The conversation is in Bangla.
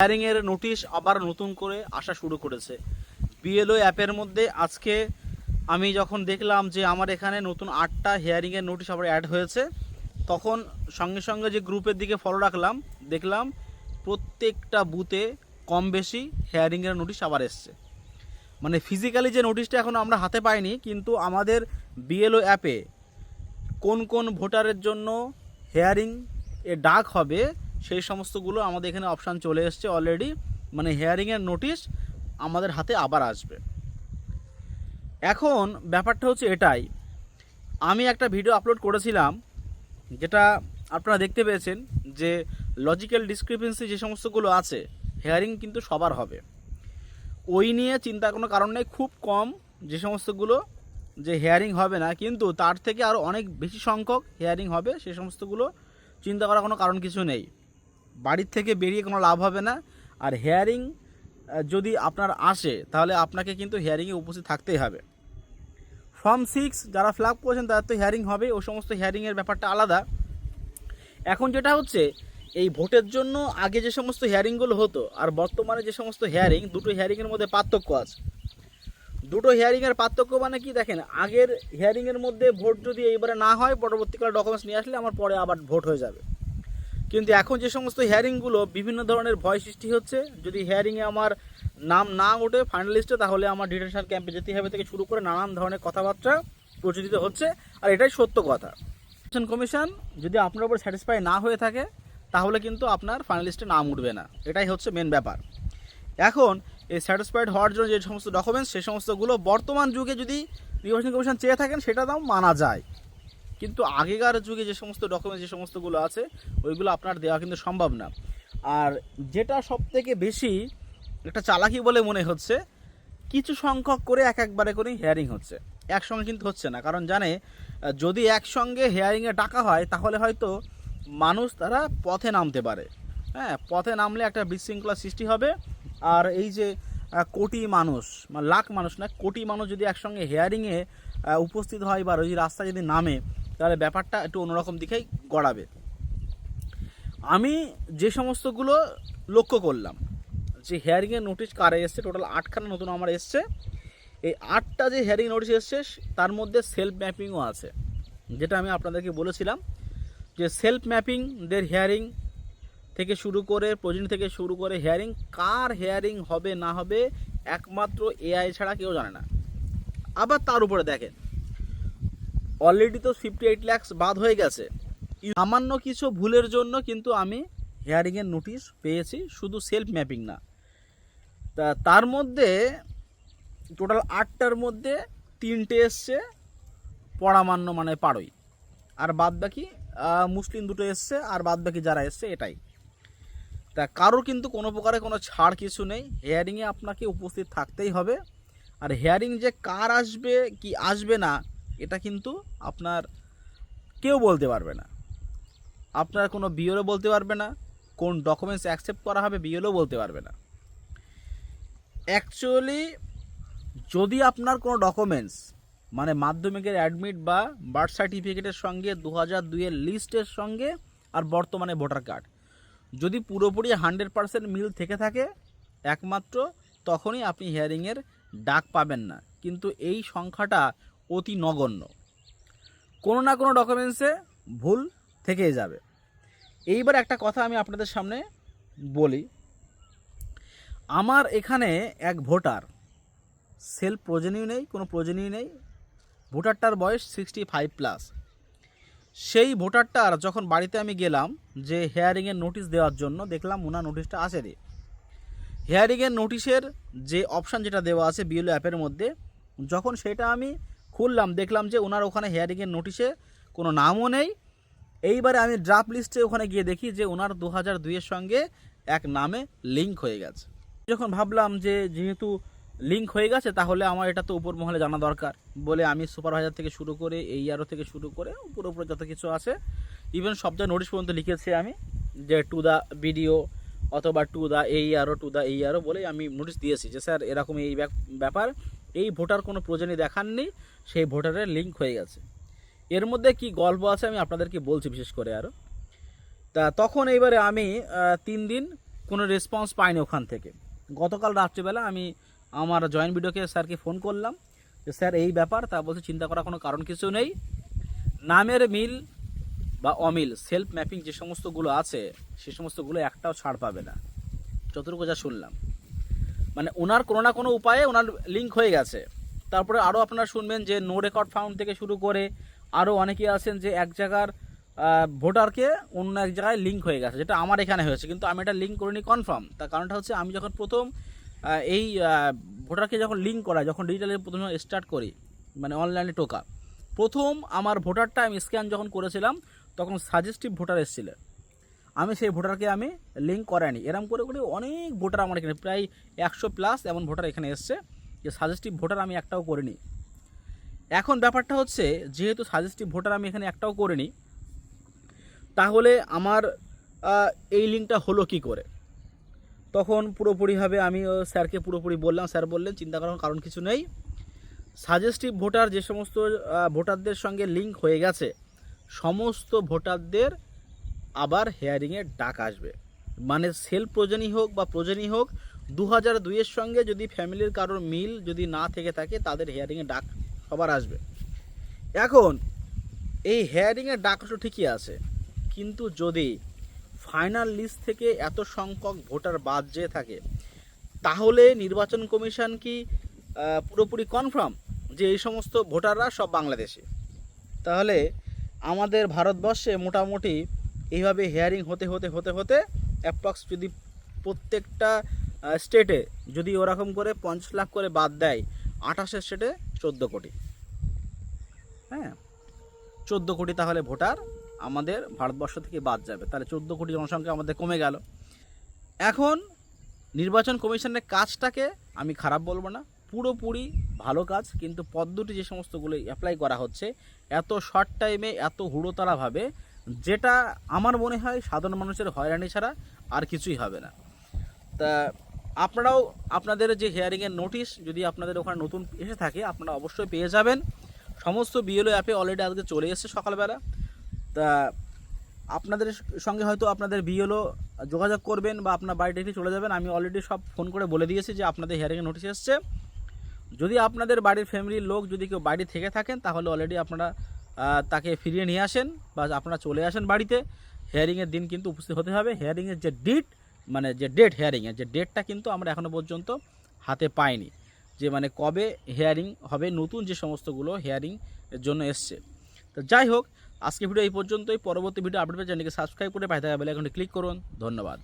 হিয়ারিংয়ের নোটিশ আবার নতুন করে আসা শুরু করেছে। বিএলও অ্যাপের মধ্যে আজকে আমি যখন দেখলাম যে আমার এখানে নতুন আটটা হিয়ারিংয়ের নোটিশ আবার অ্যাড হয়েছে, তখন সঙ্গে সঙ্গে যে গ্রুপের দিকে ফলো রাখলাম, দেখলাম প্রত্যেকটা বুথে কম বেশি হিয়ারিংয়ের নোটিশ আবার এসছে। মানে ফিজিক্যালি যে নোটিশটা এখন আমরা হাতে পাইনি, কিন্তু আমাদের বিএলও অ্যাপে কোন কোন ভোটারের জন্য হেয়ারিং এ ডাক হবে সেই সমস্তগুলো আমাদের এখানে অপশান চলে এসছে অলরেডি মানে হেয়ারিংয়ের নোটিশ আমাদের হাতে আবার আসবে। এখন ব্যাপারটা হচ্ছে এটাই। আমি একটা ভিডিও আপলোড করেছিলাম, যেটা আপনারা দেখতে পেয়েছেন যে লজিক্যাল ডিসক্রিপেন্সি যে সমস্তগুলো আছে হেয়ারিং কিন্তু সবার হবে। ওই নিয়ে চিন্তার কোনো কারণ নেই, খুব কম যে সমস্তগুলো যে হেয়ারিং হবে না, কিন্তু তার থেকে আরও অনেক বেশি সংখ্যক হেয়ারিং হবে, সে সমস্তগুলো চিন্তা করার কোনো কারণ কিছু নেই। বাড়ির থেকে বেরিয়ে কোনো লাভ হবে না। আর হেয়ারিং যদি আপনার আসে, তাহলে আপনাকে কিন্তু হেয়ারিংয়ে উপস্থিত থাকতেই হবে। ফর্ম সিক্স যারা ফ্ল্যাগ করেছেন, তাদের তো হেয়ারিং হবে ও সমস্ত হেয়ারিংয়ের ব্যাপারটা আলাদা। এখন যেটা হচ্ছে, এই ভোটের জন্য আগে যে সমস্ত হেয়ারিংগুলো হতো, আর বর্তমানে যে সমস্ত হেয়ারিং দুটো হেয়ারিংয়ের মধ্যে পার্থক্য আছে। দুটো হেয়ারিংয়ের পার্থক্য মানে কি দেখেন, আগের হেয়ারিংয়ের মধ্যে ভোট যদি এইবারে না হয়, পরবর্তীকালে ডকুমেন্টস নিয়ে আসলে আমার পরে আবার ভোট হয়ে যাবে। কিন্তু এখন যে সমস্ত হেয়ারিংগুলো বিভিন্ন ধরনের ভয় সৃষ্টি হচ্ছে। যদি হেয়ারিংয়ে আমার নাম না ওঠে ফাইনালিস্টে তাহলে আমার ডিটেনশন ক্যাম্পে যেতে হবে থেকে শুরু করে নানান ধরনের কথাবার্তা প্রচলিত হচ্ছে। আর এটাই সত্য কথা। কমিশন যদি আপনার উপর স্যাটিসফাই না হয়ে থাকে, তাহলে কিন্তু আপনার ফাইনালিস্টে নাম উঠবে না। এটাই হচ্ছে মেন ব্যাপার। এখন, এই স্যাটিসফাইড হওয়ার জন্য যে সমস্ত ডকুমেন্টস সে সমস্তগুলো বর্তমান যুগে যদি নির্বাচন কমিশন চেয়ে থাকেন, সেটা দাম মানা যায়। কিন্তু আগেকার যুগে যে সমস্ত ডকুমেন্টস যে সমস্তগুলো আছে, ওইগুলো আপনার দেওয়া কিন্তু সম্ভব না। আর যেটা সব থেকে বেশি একটা চালাকি বলে মনে হচ্ছে, কিছু সংখ্যক করে এক একবারে করে হেয়ারিং হচ্ছে। একসঙ্গে কিন্তু হচ্ছে না, কারণ জানে, যদি একসঙ্গে হেয়ারিংয়ে ডাকা হয়, তাহলে হয়তো মানুষ তারা পথে নামতে পারে। হ্যাঁ পথে নামলে একটা বিশৃঙ্খলা সৃষ্টি হবে। আর এই যে কোটি মানুষ মানে লাখ মানুষ না, কোটি মানুষ যদি একসঙ্গে হেয়ারিংয়ে উপস্থিত হয় বা ওই রাস্তায় যদি নামে তাহলে ব্যাপারটা একটু অন্যরকম দিকেই গড়াবে। আমি যে সমস্তগুলো লক্ষ্য করলাম, যে হেয়ারিংয়ের নোটিশ কারে এসছে টোটাল আটখানা নতুন আমার এসছে। এই আটটা যে হেয়ারিং নোটিশ এসছে, তার মধ্যে সেলফ ম্যাপিংও আছে। যেটা আমি আপনাদেরকে বলেছিলাম, যে সেলফ ম্যাপিং দের হেয়ারিং থেকে শুরু করে প্রয়োজন থেকে শুরু করে হেয়ারিং কার হেয়ারিং হবে না হবে, একমাত্র এআই ছাড়া কেউ জানে না। আবার তার উপরে দেখেন অলরেডি তো ফিফটি এইট ল্যাক্স বাদ হয়ে গেছে। সামান্য কিছু ভুলের জন্য কিন্তু আমি হেয়ারিংয়ের নোটিশ পেয়েছি, শুধু সেলফ ম্যাপিং না। তা তার মধ্যে টোটাল আটটার মধ্যে তিনটে এসছে পড়ামান্য মানে পাড়ই আর বাদ বাকি মুসলিম দুটো এসছে, আর বাদ বাকি যারা এসছে, এটাই। তা কারোর কিন্তু কোনো প্রকারে কোনো ছাড় কিছু নেই। হেয়ারিংয়ে আপনাকে উপস্থিত থাকতেই হবে। আর হেয়ারিং যে কার আসবে, কি আসবে না এটা কিন্তু আপনার কেউ বলতে পারবে না। আপনার কোনো বিওরও বলতে পারবে না, কোন ডকুমেন্টস অ্যাকসেপ্ট করা হবে বিওরও বলতে পারবে না। অ্যাকচুয়ালি যদি আপনার কোনো ডকুমেন্টস মানে মাধ্যমিকের অ্যাডমিট বা বার্থ সার্টিফিকেটের সঙ্গে দু হাজার দুইয়ের লিস্টের সঙ্গে আর বর্তমানে ভোটার কার্ড যদি পুরোপুরি হান্ড্রেড পার্সেন্ট মিল থেকে থাকে, একমাত্র তখনই আপনি হিয়ারিংয়ের ডাক পাবেন না। কিন্তু এই সংখ্যাটা অতি নগণ্য। কোনো না কোনো ডকুমেন্টসে ভুল থেকেই যাবে। এইবার একটা কথা আমি আপনাদের সামনে বলি। আমার এখানে এক ভোটার সেলফ প্রয়োজনীয় নেই, কোনো প্রয়োজনীয় নেই। ভোটারটার বয়স সিক্সটি ফাইভ প্লাস সেই ভোটারটার যখন বাড়িতে আমি গেলাম যে হেয়ারিংয়ের নোটিশ দেওয়ার জন্য, দেখলাম ওনার নোটিশটা আসেনি। হেয়ারিংয়ের নোটিশের যে অপশান যেটা দেওয়া আছে বিএলও অ্যাপের মধ্যে, যখন সেটা আমি খুললাম, দেখলাম যে ওনার ওখানে হেয়ারিংয়ের নোটিশে কোনো নামও নেই। এইবারে আমি ড্রাফট লিস্টে ওখানে গিয়ে দেখি যে ওনার দু হাজার দুইয়ের সঙ্গে এক নামে লিঙ্ক হয়ে গেছে। যখন ভাবলাম যে যেহেতু লিঙ্ক হয়ে গেছে, তাহলে আমার এটা তো উপর মহলে জানা দরকার। বলে আমি সুপারভাইজার থেকে শুরু করে এই আরও থেকে শুরু করে পুরোপুরি যত কিছু আছে ইভেন সব জায়গায় নোটিশ পর্যন্ত লিখেছি আমি, যে টু দ্য বিডিও অথবা টু দ্য এই আরও টু দ্য এই আরও বলে আমি নোটিশ দিয়েছি যে, স্যার এরকম এই ব্যাপ- ব্যাপার। এই ভোটার কোনো প্রয়োজনই দেখাননি, সেই ভোটারের লিঙ্ক হয়ে গেছে। এর মধ্যে কি গল্প আছে আমি আপনাদেরকে বলছি বিশেষ করে আরও তা তখন এইবারে আমি তিন দিন কোনো রেসপন্স পাইনি ওখান থেকে। গতকাল রাত্রিবেলা আমি আমার জয়েন্ট ভিডিওকে স্যারকে ফোন করলাম যে, স্যার, এই ব্যাপার। তা বলছে, চিন্তা করার কোনো কারণ কিছু নেই। নামের মিল বা অমিল সেলফ ম্যাপিং যে সমস্তগুলো আছে, সে সমস্তগুলো একটাও ছাড় পাবে না। যতটুকু যা শুনলাম। মানে ওনার কোনো না কোনো উপায়ে ওনার লিঙ্ক হয়ে গেছে। তারপরে আরও আপনারা শুনবেন যে নো রেকর্ড ফাউন্ড থেকে শুরু করে আরও অনেকে আছেন যে এক জায়গার ভোটারকে অন্য এক জায়গায় লিঙ্ক হয়ে গেছে, যেটা আমার এখানে হয়েছে। কিন্তু আমি এটা লিঙ্ক করিনি কনফার্ম তার কারণটা হচ্ছে আমি যখন প্রথম এই ভোটারকে যখন লিঙ্ক করা যখন ডিজিটালে প্রথমে স্টার্ট করি মানে অনলাইনে টোকা, প্রথম আমার ভোটারটা আমি স্ক্যান যখন করেছিলাম, তখন সাজেস্টিভ ভোটার এসেছিল। আমি সেই ভোটারকে আমি লিঙ্ক করাইনি। এরম করে করে অনেক ভোটার আমার এখানে, প্রায় একশো প্লাস এমন ভোটার এখানে এসছে যে সাজেস্টিভ ভোটার আমি একটাও করিনি। এখন ব্যাপারটা হচ্ছে, যেহেতু সাজেস্টিভ ভোটার আমি এখানে একটাও করিনি, তাহলে আমার এই লিঙ্কটা হলো কি করে? তখন পুরোপুরিভাবে আমি স্যারকে পুরোপুরি বললাম, স্যার বললেন, চিন্তা করার কারণ কিছু নেই। সাজেস্টিভ ভোটার যে সমস্ত ভোটারদের সঙ্গে লিঙ্ক হয়ে গেছে, সমস্ত ভোটারদের আবার হেয়ারিংয়ের ডাক আসবে। মানে সেলফ প্রয়োজনই হোক বা প্রয়োজনই হোক দু হাজার দুইয়ের সঙ্গে যদি ফ্যামিলির কারোর মিল যদি না থেকে থাকে, তাদের হেয়ারিংয়ের ডাক সবার আসবে। এখন, এই হেয়ারিংয়ের ডাক তো ঠিকই আছে, কিন্তু যদি ফাইনাল লিস্ট থেকে এত সংখ্যক ভোটার বাদ যেয়ে থাকে, তাহলে নির্বাচন কমিশন কি পুরোপুরি কনফার্ম যে এই সমস্ত ভোটাররা সব বাংলাদেশে? তাহলে আমাদের ভারতবর্ষে মোটামুটি এইভাবে হেয়ারিং হতে হতে হতে হতে অ্যাপ্রক্স যদি প্রত্যেকটা স্টেটে যদি ওরকম করে পঞ্চাশ লাখ করে বাদ দেয়, আঠাশের স্টেটে চোদ্দ কোটি। হ্যাঁ চোদ্দ কোটি তাহলে ভোটার আমাদের ভারতবর্ষ থেকে বাদ যাবে। তাহলে চোদ্দ কোটি জনসংখ্যা আমাদের কমে গেল। এখন নির্বাচন কমিশনের কাজটাকে আমি খারাপ বলব না, পুরোপুরি ভালো কাজ, কিন্তু পদ্ধতি যে সমস্তগুলো অ্যাপ্লাই করা হচ্ছে, এত শর্ট টাইমে এত হুড়োতাড়াভাবে যেটা আমার মনে হয় সাধারণ মানুষের হয়রানি ছাড়া আর কিছুই হবে না। তা আপনারাও আপনাদের যে হেয়ারিংয়ের নোটিশ যদি আপনাদের ওখানে নতুন এসে থাকে, আপনারা অবশ্যই পেয়ে যাবেন। সমস্ত বিএলও অ্যাপে অলরেডি আজকে চলে এসেছে সকালবেলা। তা আপনাদের সঙ্গে হয়তো আপনাদের বিএলও যোগাযোগ করবেন বা আপনার বাড়িতে এসে চলে যাবেন। আমি অলরেডি সব ফোন করে বলে দিয়েছি যে আপনাদের হিয়ারিংয়ের নোটিশ এসছে। যদি আপনাদের বাড়ির ফ্যামিলির লোক যদি কেউ বাড়ি থেকে থাকেন, তাহলে অলরেডি আপনারা তাকে ফিরিয়ে নিয়ে আসেন বা আপনারা চলে আসেন বাড়িতে হেয়ারিংয়ের দিন কিন্তু উপস্থিত হতে হবে। হেয়ারিংয়ের যে ডেট মানে যে ডেট হেয়ারিংয়ের যে ডেটটা কিন্তু আমরা এখনও পর্যন্ত হাতে পাইনি। যে মানে কবে হেয়ারিং হবে, নতুন যে সমস্তগুলো হেয়ারিং এর জন্য এসছে। তো যাই হোক আজকে ভিডিও এই পর্যন্তই। পরবর্তী ভিডিও আপডেট চ্যানেলকে সাবস্ক্রাইব করে পাঠাতে বেল আইকনটি ক্লিক করুন। ধন্যবাদ।